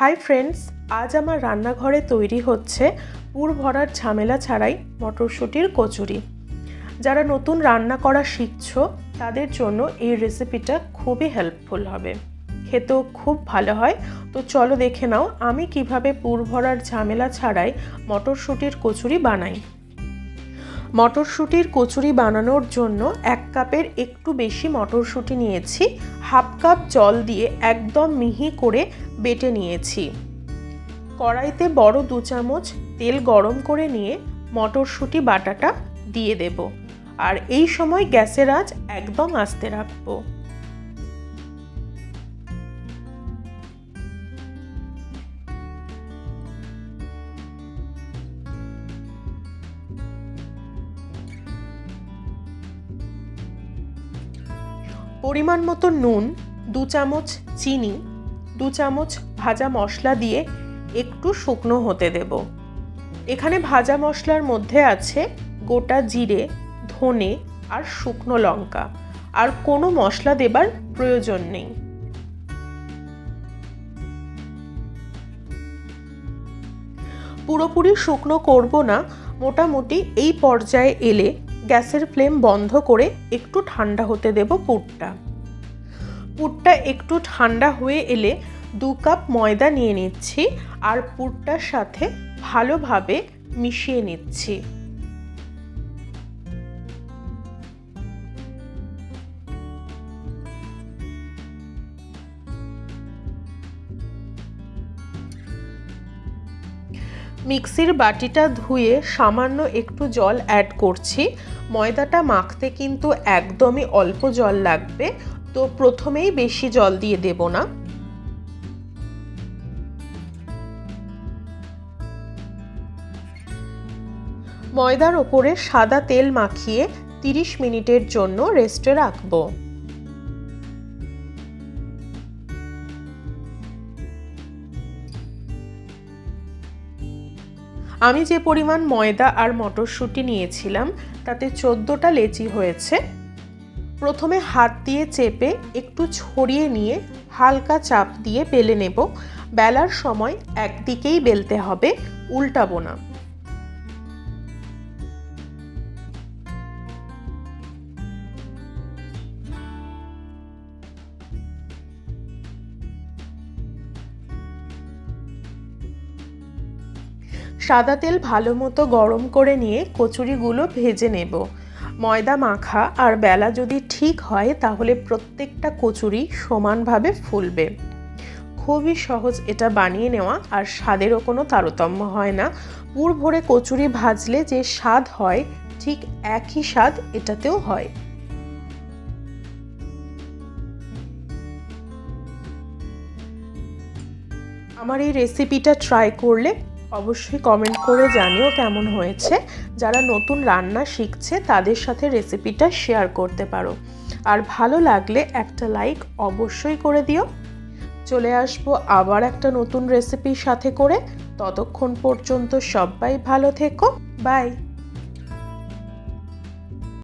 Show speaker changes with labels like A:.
A: Hi friends, আজ আমার রান্নাঘরে তৈরি হচ্ছে পুর ভরার ঝামেলা ছাড়াই মটরশুঁটির কচুরি। যারা নতুন রান্না করা শিখছো, তাদের জন্য এই রেসিপিটা খুবই হেল্পফুল হবে। খেতেও খুব ভালো হয়। তো চলো দেখে নাও, আমি কীভাবে পুর ভরার ঝামেলা ছাড়াই মটরশুঁটির কচুরি বানাই। মটরশুঁটির কচুরি বানানোর জন্য এক কাপের একটু বেশি মটরশুঁটি নিয়েছি, হাফ কাপ জল দিয়ে একদম মিহি করে বেটে নিয়েছি। কড়াইতে বড় দু চামচ তেল গরম করে নিয়ে মটরশুঁটি বাটাটা দিয়ে দেব। আর এই সময় গ্যাসের আঁচ একদম আস্তে রাখব। পরিমাণ মতো নুন, দু চামচ চিনি, দু চামচ ভাজা মশলা দিয়ে একটু শুকনো হতে দেব। এখানে ভাজা মশলার মধ্যে আছে গোটা জিরে, ধনে আর শুকনো লঙ্কা। আর কোনো মশলা দেবার প্রয়োজন নেই। পুরোপুরি শুকনো করব না, মোটামুটি এই পর্যায়ে এলে গ্যাসের ফ্লেম বন্ধ করে একটু ঠান্ডা হতে দেব পুরটা। পুরটা একটু ঠান্ডা হয়ে এলে দু কাপ ময়দা নিয়ে নিচ্ছি আর পুরটার সাথে ভালোভাবে মিশিয়ে নিচ্ছি। মিক্সির বাটিটা ধুয়ে সামান্য একটু জল অ্যাড করছি। ময়দাটা মাখতে কিন্তু একদমই অল্প জল লাগবে, তো প্রথমেই বেশি জল দিয়ে দেব না। ময়দার ওপরে সাদা তেল মাখিয়ে 30 মিনিটের জন্য রেস্টে রাখব। আমি যে পরিমাণ ময়দা আর মটরশুঁটি নিয়েছিলাম, তাতে চোদ্দোটা লেচি হয়েছে। প্রথমে হাত দিয়ে চেপে একটু ছড়িয়ে নিয়ে হালকা চাপ দিয়ে বেলে নেব। বেলার সময় একদিকেই বেলতে হবে, উল্টাবো না। সাদা তেল ভালো মতো গরম করে নিয়ে কচুরিগুলো ভেজে নেব। ময়দা মাখা আর বেলা যদি ঠিক হয়, তাহলে প্রত্যেকটা কচুরি সমানভাবে ফুলবে। খুবই সহজ এটা বানিয়ে নেওয়া, আর স্বাদেরও কোনো তারতম্য হয় না। পুর ভরে কচুরি ভাজলে যে স্বাদ হয়, ঠিক একই স্বাদ এটাতেও হয়। আমার এই রেসিপিটা ট্রাই করলে অবশ্যই কমেন্ট করে জানিও কেমন হয়েছে। যারা নতুন রান্না শিখছে, তাদের সাথে রেসিপিটা শেয়ার করতে পারো। আর ভালো লাগলে একটা লাইক অবশ্যই করে দিও। চলে আসব আবার একটা নতুন রেসিপির সাথে করে। ততক্ষণ পর্যন্ত সবাই ভালো থেকো। বাই